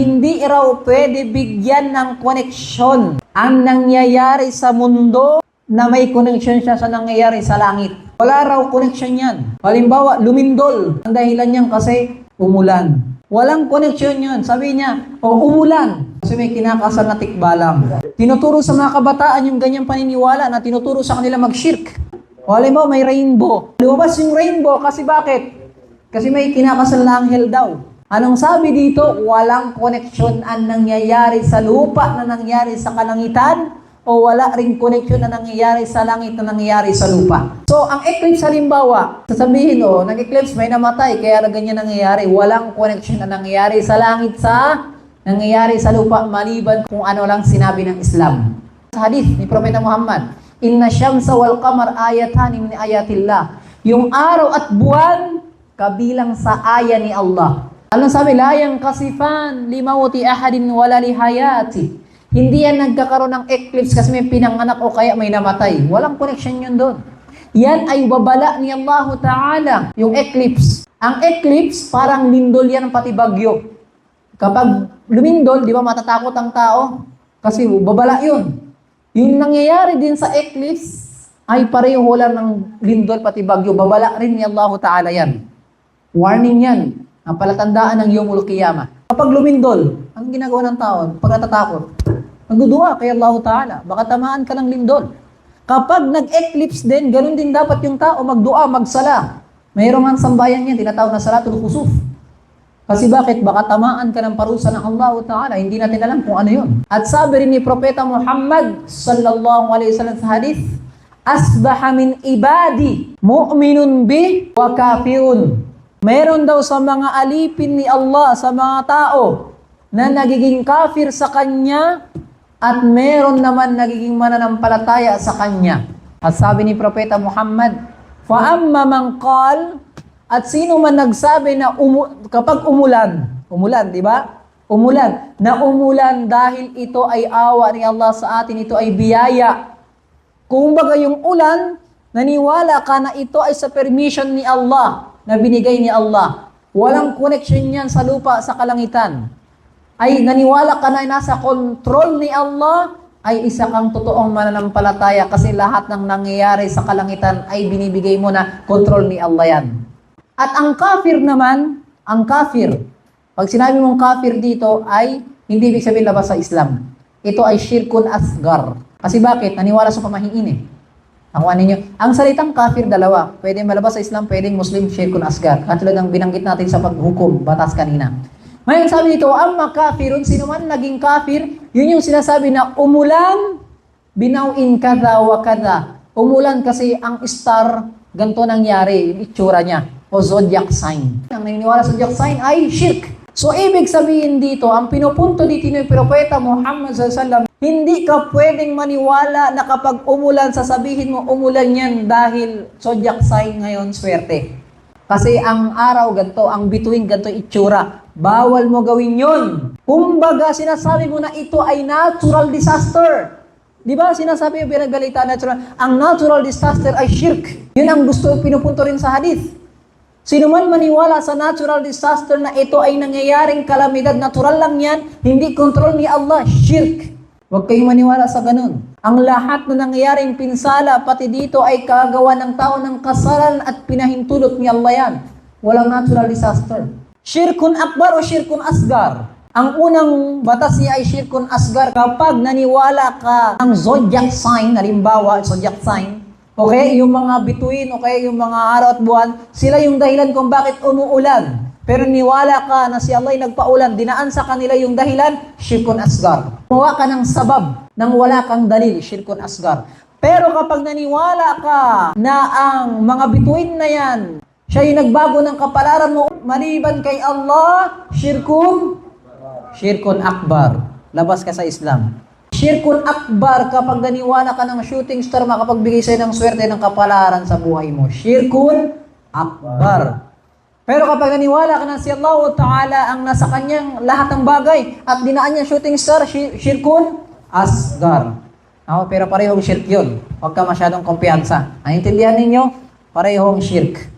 hindi raw pwede bigyan ng koneksyon ang nangyayari sa mundo na may koneksyon siya sa nangyayari sa langit. Wala raw koneksyon yan. Halimbawa, lumindol. Ang dahilan niyan kasi umulan. Walang koneksyon yun. Sabi niya, o umulan. Kasi may kinakasal na tikbalang. Tinuturo sa mga kabataan yung ganyang paniniwala na tinuturo sa kanila mag-shirk. O halimbawa, may rainbow. Lumabas yung rainbow kasi bakit? Kasi may kinakasal na anghel daw. Anong sabi dito? Walang koneksyon ang nangyayari sa lupa na nangyayari sa kalangitan o wala ring koneksyon na nangyayari sa langit na nangyayari sa lupa. So, ang eclipse halimbawa, sasabihin o, nag-eclipse may namatay, kaya na ganyan nangyayari. Walang koneksyon na nangyayari sa langit sa nangyayari sa lupa maliban kung ano lang sinabi ng Islam. Sa hadith ni Propeta Muhammad, Inna syamsa wal qamar ayatan min ayatillah. Yung araw at buwan, kabilang sa aya ni Allah. Ano sabi? La yang kasifan limauti ahadin wala lihayati. Hindi yan nagkakaroon ng eclipse kasi may pinanganak o kaya may namatay. Walang connection yun doon. Yan ay babala ni Allah Ta'ala, yung eclipse. Ang eclipse, parang lindol yan pati bagyo. Kapag lumindol, di ba matatakot ang tao? Kasi babala yun. Yung nangyayari din sa eclipse, ay pareho lang ng lindol pati bagyo. Babala rin ni Allah Ta'ala yan. Warning yan. Ang palatandaan ng Yomul Qiyamah. Kapag lumindol, ang ginagawa ng tao, pag natatakot, nagdudua kay Allah Ta'ala. Baka tamaan ka ng lindol. Kapag nag-eclipse din, ganun din dapat yung tao magdua, magsala. Mayroong ang sambayan niya, tinatawag na salatul khusuf. Kasi bakit? Baka tamaan ka ng parusa ng Allah Ta'ala. Hindi natin alam kung ano yun. At sabi rin ni Propeta Muhammad sallallahu alaihi wasallam sa hadith, Asbaha min ibadi mu'minun bi wa kafirun. Meron daw sa mga alipin ni Allah, sa mga tao, na nagiging kafir sa Kanya at meron naman nagiging mananampalataya sa Kanya. At sabi ni Propeta Muhammad, فَأَمَّا مَنْ قَالْ At sino man nagsabi na umu- kapag umulan, umulan, di ba? Umulan, na umulan dahil ito ay awa ni Allah sa atin, ito ay biyaya. Kung baga yung ulan, naniwala ka na ito ay sa permission ni Allah, na binigay ni Allah. Walang connection yan sa lupa, sa kalangitan. Ay naniwala ka na nasa control ni Allah, ay isa kang totoong mananampalataya kasi lahat ng nangyayari sa kalangitan ay binibigay mo na control ni Allah yan. At ang kafir naman, ang kafir, pag sinabi mong kafir dito ay hindi ibig sabihin labas sa Islam. Ito ay shirkun asgar. Kasi bakit? Naniwala sa pamahiin eh. Nakuha ninyo? Ang salitang kafir dalawa. Pwede malabas sa Islam, pwedeng Muslim, shirkun asgar. Katulad ng binanggit natin sa paghukom, batas kanina. Ngayon sabi dito, amma kafirun, sino man naging kafir, yun yung sinasabi na umulan, binawin kada wa kada. Umulan kasi ang star, ganito nangyari, yung itsura niya, o zodiac sign. Ang naniniwala sa zodiac sign ay shirk. So, ibig sabihin dito, ang pinupunto dito ni Propeta Muhammad SAW, hindi ka pwedeng maniwala na kapag umulan, sasabihin mo umulan yan dahil zodiac sign ngayon, swerte. Kasi ang araw ganito, ang bituin ganito itsura. Bawal mo gawin yun. Kumbaga, sinasabi mo na ito ay natural disaster. Di ba sinasabi yung pinagbalita natural? Ang natural disaster ay shirk. Yun ang gusto pinupunto rin sa hadith. Sino man maniwala sa natural disaster na ito ay nangyayaring kalamidad, natural lang yan, hindi kontrol ni Allah, shirk. Huwag kayong maniwala sa ganun. Ang lahat na nangyayaring pinsala, pati dito ay kagawa ng tao ng kasalan at pinahintulot ni Allah yan. Walang natural disaster. Shirkun akbar o shirkun asgar. Ang unang batas niya ay shirkun asgar kapag naniwala ka ng zodiac sign, halimbawa, zodiac sign, Okay, yung mga bituin, okay, yung mga araw at buwan, sila yung dahilan kung bakit umuulan. Pero niwala ka na si Allah ay nagpaulan, dinaan sa kanila yung dahilan, shirkun asgar. Kuha ka ng sabab nang wala kang dalil, shirkun asgar. Pero kapag naniwala ka na ang mga bituin na yan, siya yung nagbago ng kapalaran mo, maliban kay Allah, shirkun, shirkun akbar. Labas ka sa Islam. Shirkun akbar kapag naniwala ka ng shooting star makapagbigay sa'yo ng swerte ng kapalaran sa buhay mo. Shirkun akbar. Pero kapag naniwala ka na si Allah Ta'ala ang nasa kanyang lahat ng bagay at dinaan niya shooting star, shi- shirkun asgar. Ako, pero parehong shirk yun. Huwag ka masyadong kumpiyansa. Naintindihan ninyo? Parehong shirk.